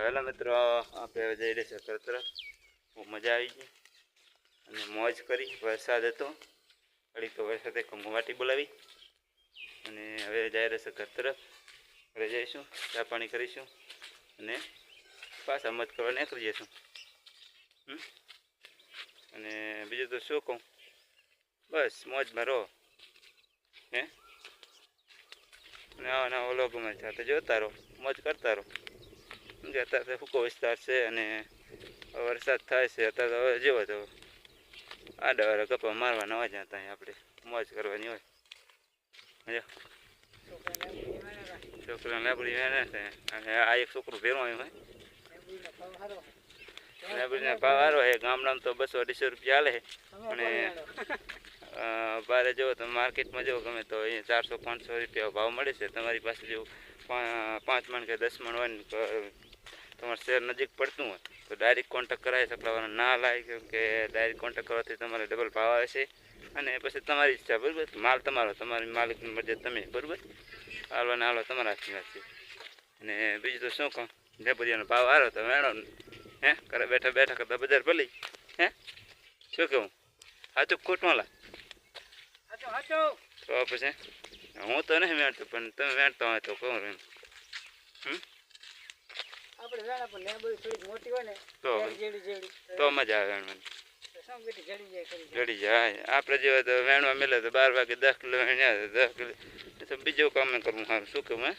Hello મિત્રો આપણે જઈ રહ્યા છીએ બહુ મજા આવી ગઈ. અને મોજ કરી, વરસાદ હતો. ઘડીક વરસાદે કંગવાટી બોલાવી. અને હવે જઈ રહ્યા છે ઘર તરફ ઘરે જઈશું, ચા પાણી કરીશું અને પાછા મત કરવા નીકળી જઈશું? અને બીજું તો શું કહું? બસ, મોજમાં રહો. હે? અને આવા નવા વ્લોગમાં સાથે જોતા રહો, મોજ કરતા રહો. કે અત્યારે સૂકો વિસ્તાર છે અને વરસાદ થાય છે, અત્યારે હવે જેવો તો આડા વાળા કપા મારવાના હોય જ્યાં ત્યાં આપણે મોજ કરવાની હોય. જો છોકરાને લાબડી વેણે છે, અને આ એક છોકરું ભેરો હોય. લાબડીના ભાવ સારો છે, ગામડામાં તો બસો અઢીસો રૂપિયા હાલે અને ભારે જુઓ તો માર્કેટમાં જુઓ ગમે તો અહીંયા ચારસો પાંચસો રૂપિયા ભાવ મળે છે. તમારી પાસે જેવું પાંચ મણ કે દસ મણ હોય ને તમારું શહેર નજીક પડતું હોય તો ડાયરેક્ટ કોન્ટેક્ટ કરાવી શકવાનો ના લાય કેમ કે ડાયરેક્ટ કોન્ટેક્ટ કરવાથી તમારે ડબલ ભાવ આવે છે. અને પછી તમારી ઈચ્છા બરાબર? માલ તમારો તમારી માલિકની મરજી તમે બરાબર? હાલો ને હાલો તમારા હાથની વાત છે. અને બીજું તો શું કહું? ઝેપરિયાનો ભાવ હારો તો વેણો. હે? ઘરે બેઠા બેઠા કરતા બજાર ભલી હે? શું કહું? સાચું ખોટું લા તો પછી હું તો નહીં વેણતો પણ તમે વેણતા હોય તો કહું એમ. આપણે વેણા પણ ને બધી મોટી હોય ને તો જેડી જેડી તો મજા આવે વેણવાની. જડી જાય. આપણે જેવા તો વેણવા મેલે તો બાર વાગે દસ કિલો વેણ્યા દસ કિલો. બીજું કામ કરવું સારું શું કહું હે?